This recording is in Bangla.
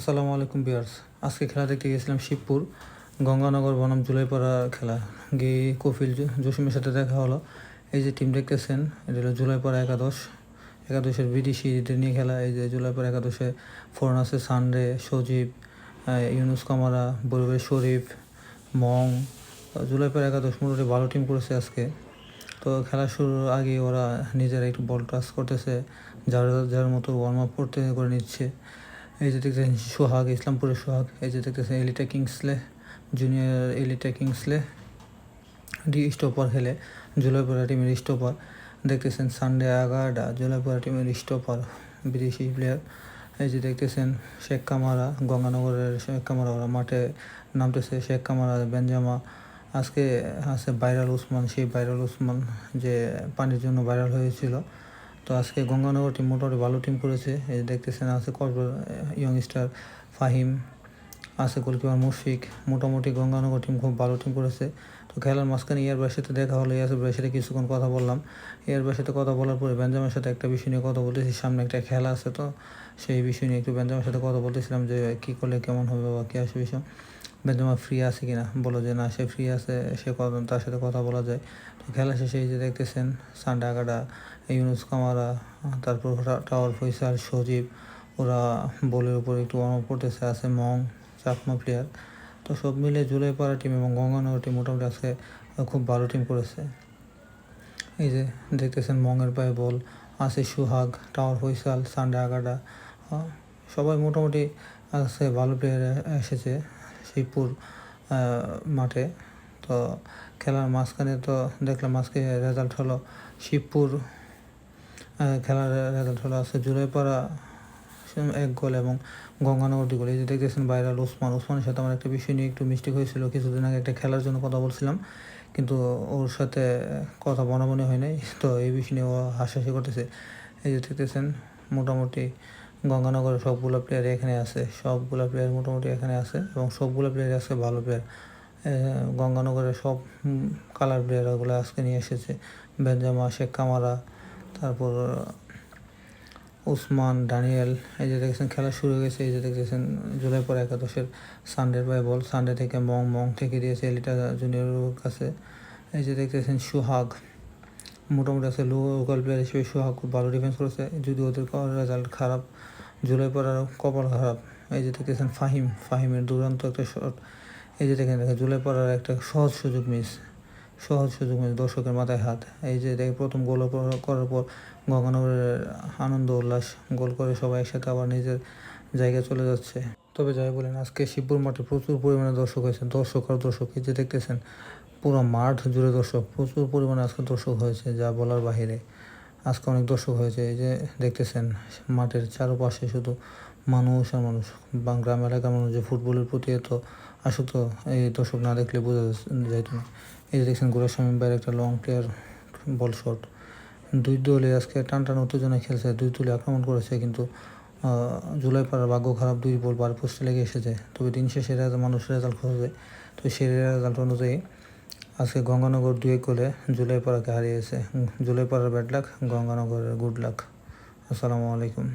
আসসালামু আলাইকুম বিয়ার্স আজকে খেলা দেখতে গেছিলাম শিবপুর গঙ্গানগর বনাম জুলাইপাড়া খেলা। গিয়ে কফিল জসিমের সাথে দেখা হলো। এই যে টিম দেখতেছেন, এটা হলো জুলাইপাড়া একাদশ। একাদশের বিদেশিদের নিয়ে খেলা। এই যে জুলাইপাড়া একাদশে ফোরন আছে সানডে সজীব ইউনুস কামারা বরুবের শরীফ, মং। জুলাইপাড়া একাদশ মোটামুটি ভালো টিম করেছে আজকে। তো খেলা শুরুর আগে ওরা নিজেরা একটু বল টাচ করতেছে। যার যার মতো ওয়ার্ম আপ করতে করে নিচ্ছে। এই যে দেখতেছেন সোহাগ, ইসলামপুরের সোহাগ, এই যে দেখতেছেন Elita Kingsley, junior Elita Kingsley, the stopper খেলে, জুলাইপুরা টিমের স্টপার। দেখতেছেন সানডে আগারডা, জুলাইপুরা টিমের স্টপার, বিদেশি প্লেয়ার এই যে দেখতেছেন শেখ কামারা, গঙ্গানগরের শেখ কামারা, ওরা মাঠে নামতেছে, শেখ কামারা বেঞ্জামা আজকে আছে বাইরাল উসমান সেই বাইরাল উসমান যে পানির জন্য ভাইরাল হয়েছিল। তো আজকে গঙ্গানগর টিম মোটামুটি ভালো টিম করেছে। এই দেখতেছেন, আছে কর্পোর ইয়ং স্টার ফাহিম। আছে গোলকিপার মুশফিক, মোটামুটি গঙ্গানগর টিম খুব ভালো টিম করেছে। তো খেলার মাঝখানে ইয়ারবার সাথে দেখা হলো, ইয়াসের সাথে কিছুক্ষণ কথা বললাম। ইয়ারবার সাথে কথা বলার পরে বেঞ্জামের সাথে একটা বিষয় নিয়ে কথা বলতেছি, সামনে একটা খেলা আছে তো, সেই বিষয় নিয়ে একটু বেঞ্জামের সাথে কথা বলতেছিলাম যে কী করলে কেমন হবে বা কী আসে বিষয়। বেঞ্জামা ফ্রি আছে কিনা? বলো যে না, সে ফ্রি আছে, সে তার সাথে কথা বলা যায়। তো খেলা শেষে এই যে দেখতেছেন, সান্ডা আগাডা, ইউনুস কামারা, তারপর টাওয়ার ফৈসাল সজীব, ওরা বলের উপর একটু ওয়ার্ম করতেছে, আছে মং চাকমা প্লেয়ার তো সব মিলে জুলাইপাড়া টিম এবং গঙ্গানগর টিম মোটামুটি আজকে খুব ভালো টিম করেছে। এই যে দেখতেছেন মঙ্গের পায়ে বল আছে সুহাগ, টাওয়ার ফৈসাল সান্ডা আগাডা সবাই মোটামুটি আছে ভালো প্লেয়ার এসেছে শিবপুর মাঠে। তো খেলার মাঝখানে তো দেখলাম আজকে রেজাল্ট হলো শিবপুর খেলার রেজাল্ট হলো আছে জুলাইপাড়া এক গোল এবং গঙ্গানগর দুই গোল। এই যে দেখতেছেন বাইরাল ওসমান। ওসমানের সাথে আমার একটা বিষয় নিয়ে একটু মিস্টেক হয়েছিল। কিছুদিন আগে একটা খেলার জন্য কথা বলছিলাম। কিন্তু ওর সাথে কথা বনাবনি হয় নাই। তো এই বিষয় নিয়ে ও হাসাহাসি করতেছে। এই যে দেখতেছেন, মোটামুটি গঙ্গানগরের সবগুলো প্লেয়ার এখানে আছে। সবগুলো প্লেয়ার মোটামুটি এখানে আছে এবং সবগুলো প্লেয়ার আছে ভালো প্লেয়ার গঙ্গানগরের সব কালার প্লেয়ার ওগুলো আজকে নিয়ে এসেছে। বেঞ্জামা শেখ কামারা, তারপর উসমান ডানিয়েল এই যে দেখেছেন খেলা শুরু হয়ে গেছে, এই যে দেখেছেন জুলাই পর একাদশের সানডের বাই বল সানডে থেকে মং মং থেকে দিয়েছে এলিটা জুনিয়রের কাছে। এই যে দেখতেছেন সুহাগ, মোটামুটি আছে লোকাল প্লেয়ার হিসেবে সুহাগ খুব ভালো ডিফেন্স করেছে যদি ওদের রেজাল্ট খারাপ, জুলাই পড়ার কপাল খারাপ। এই যে দেখতেছেন ফাহিম, ফাহিমের দুর্দান্ত একটা শট এই যে দেখেন দেখেন, জুলাই পড়ার একটা সহজ সুযোগ মিস সহজ সুযোগ মিস দর্শকের মাথায় হাত। এই যে দেখে প্রথম গোল করার পর গঙ্গানগরের আনন্দ, উল্লাস, গোল করে সবাই একসাথে আবার নিজের জায়গায় চলে যাচ্ছে। তবে যাই বলেন, আজকে শিবপুর মাঠে প্রচুর পরিমাণে দর্শক হয়েছে দর্শক আর দর্শক। এই যে দেখতেছেন, পুরো মাঠ জুড়ে দর্শক, প্রচুর পরিমাণে আজকে দর্শক হয়েছে, যা বলার বাহিরে আজকে অনেক দর্শক হয়েছে। এই যে দেখতেছেন, মাঠের চারপাশে শুধু মানুষ আর মানুষ, বা গ্রাম এলাকার মানুষ যে ফুটবলের প্রতি এত আসক্ত, এই দর্শক না দেখলে বোঝা যাইত না। এই যে দেখছেন গোলার বাইরে একটা লং প্লেয়ার বল শট দুই দলে আজকে টান টান উত্তেজনায় খেলছে, দুই দলে আক্রমণ করেছে কিন্তু জুলাই পাড়ার ভাগ্য খারাপ, দুই বল বার পোস্টে লেগে এসেছে। তবে দিন শেষে মানুষ রেজাল্ট খোঁজে তো সেই রেজাল্ট অনুযায়ী আজকে গঙ্গানগর দুই জুলাই পাড়াকে হারিয়েছে। জুলাই পাড়ার ব্যাড লাক গঙ্গানগরের গুড লাক আসসালামু আলাইকুম।